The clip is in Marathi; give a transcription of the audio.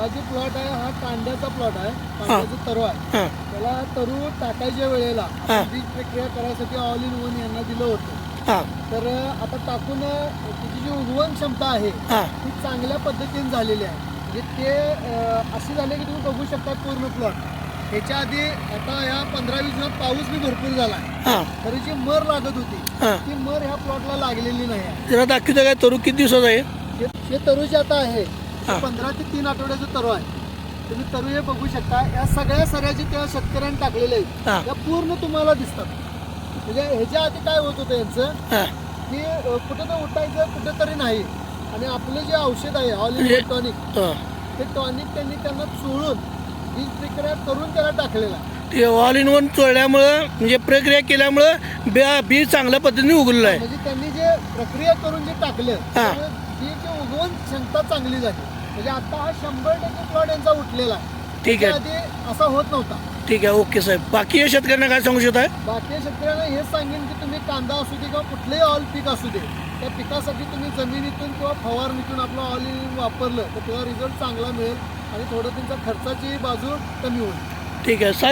हा जो प्लॉट आहे हा कांद्याचा प्लॉट आहे कांद्याचा तरु आहे. त्याला तरू टाकायच्या वेळेला बीज प्रक्रिया करायसाठी ऑल इन वन यांना दिलं होतं. तर आता टाकून अं, त्याची जी उगवण क्षमता आहे ती चांगल्या पद्धतीने झालेली आहे. म्हणजे ते असे झाले की तुम्ही बघू शकता पूर्ण प्लॉट ह्याच्या आधी आता ह्या पंधरा वीस दिवस पाऊस बी भरपूर झाला आहे. तरी जी मर लागत होती ती मर ह्या प्लॉटला लागलेली नाही दाखवतं काय तरू किती दिवसाचा आहे? हे- तरू जे आता आहे हा. ते पंधरा ते तीन आठवड्याचं तरू आहे. तुम्ही तरू हे बघू शकता. या सगळ्या सऱ्या जे त्या शेतकऱ्यांनी टाकलेल्या हा. आहेत त्या पूर्ण तुम्हाला दिसतात. म्हणजे ह्याच्या आधी काय होत होतं यांचं? हां. की अं, कुठं तर उठायचं कुठं तरी नाही. आणि आपलं जे औषध आहे ऑल म्हणजे- टॉनिक हां ते टॉनिक त्यांनी त्यांना चोळून बीज प्रक्रिया करून त्याला टाकलेलं आहे. ते ऑल इन वन चोळल्यामुळं म्हणजे प्रक्रिया केल्यामुळं बी बी चांगल्या पद्धतीने उगलेलं आहे. म्हणजे त्यांनी जे प्रक्रिया करून जे टाकलं हा. त्यामुळे बीज उगवण क्षमता चांगली झाली. म्हणजे आता हा शंभर टक्के प्लॉट यांचा उठलेला आहे. ठीक आहे. आधी असा होत नव्हता. ठीक आहे ओके साहेब. बाकी शेतकऱ्यांना काय सांगू शकताय? बाकी शेतकऱ्यांना हेच सांगेन की तुम्ही कांदा असू दे किंवा कुठलेही ऑल पीक असू दे त्या पिकासाठी तुम्ही जमिनीतून किंवा फवारणीतून आपलं ऑल वापरलं तर त्याचा रिझल्ट चांगला मिळेल आणि थोडं तुमच्या खर्चाची बाजू कमी होईल. ठीक आहे. साहेब